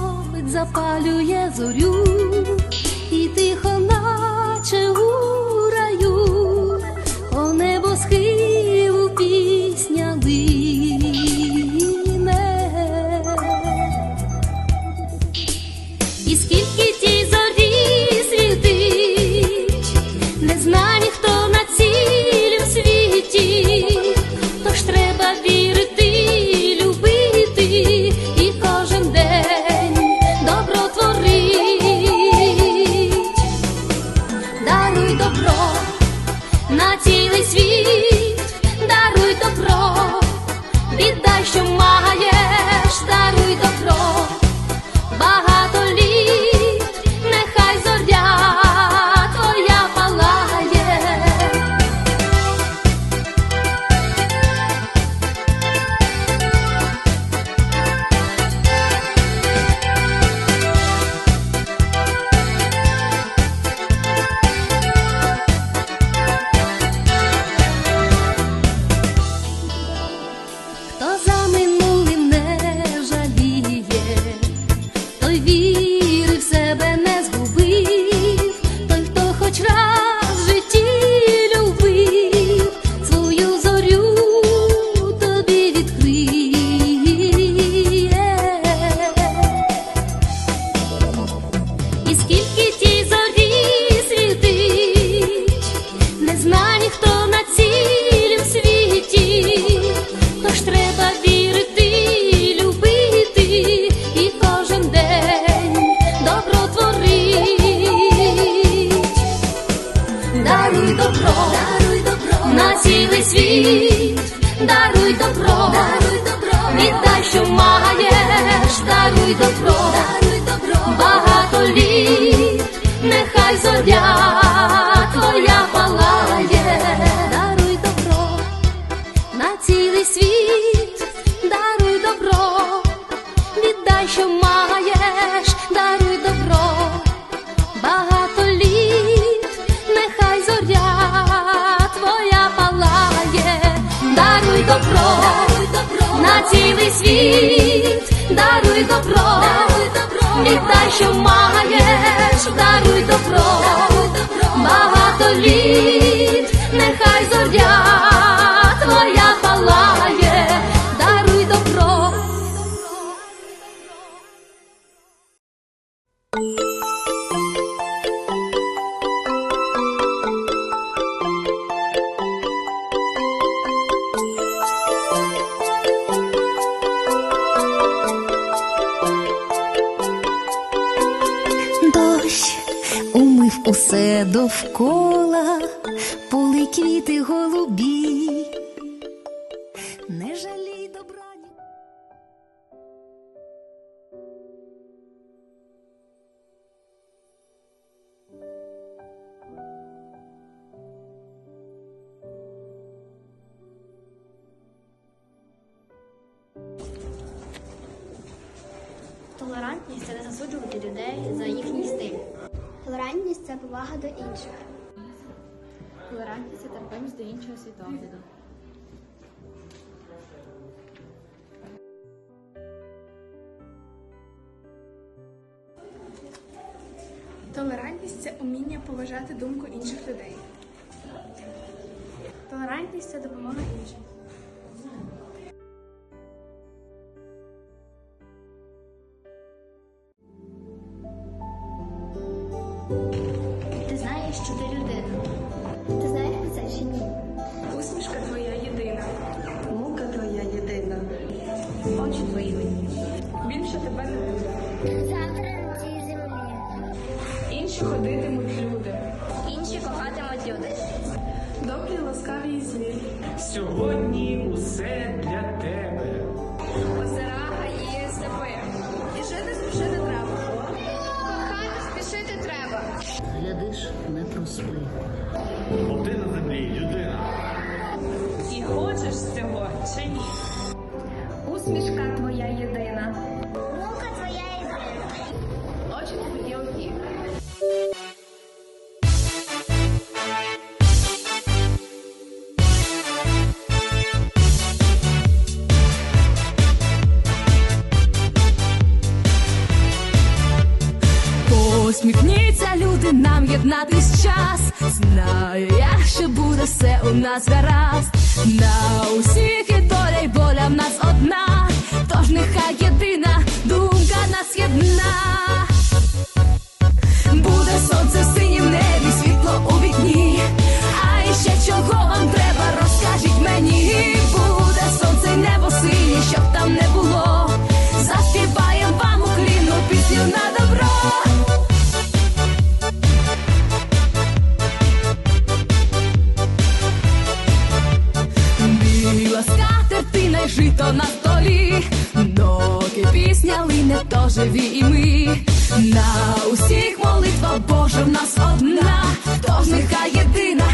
Господь запалює зорю, і тихо, наче у світ, даруй добро, даруй добро, віддай, що маєш, даруй добро, даруй добро, багато літ, нехай зоря цілий світ, даруй добро, даруй добро, віддай, що маєш, даруй добро, усе довкола, поли квіти голубі. Не жалій добра. Толерантність це не засуджувати людей за їхній стиль. Толерантність це повага до інших. Толерантність це терпимість до іншого світогляду. Толерантність це уміння поважати думку інших людей. Толерантність це допомога іншим. Ти знаєш, що ти людина. Ти знаєш про це чи ні? Усмішка твоя єдина. Мука твоя єдина. Очі твої одні. Більше тебе не буде. Завтра на цій землі. Інші ходитимуть люди. Інші кохатимуть люди. Добрі, ласкаві і злі. Сьогодні усе для тебе. Озера, гаї, степи. І жити спішити проспи. Бо на землі людина. І хочеш цього чи ні? Усмішка твоя Усміхніться, люди, нам єднатись час. Знаю, я що буде все у нас гаразд. На усіх і доля й боля. жито на столі, ноги пісня лине, то живі і ми. На усіх молитва Божа в нас одна, тож нехай єдина.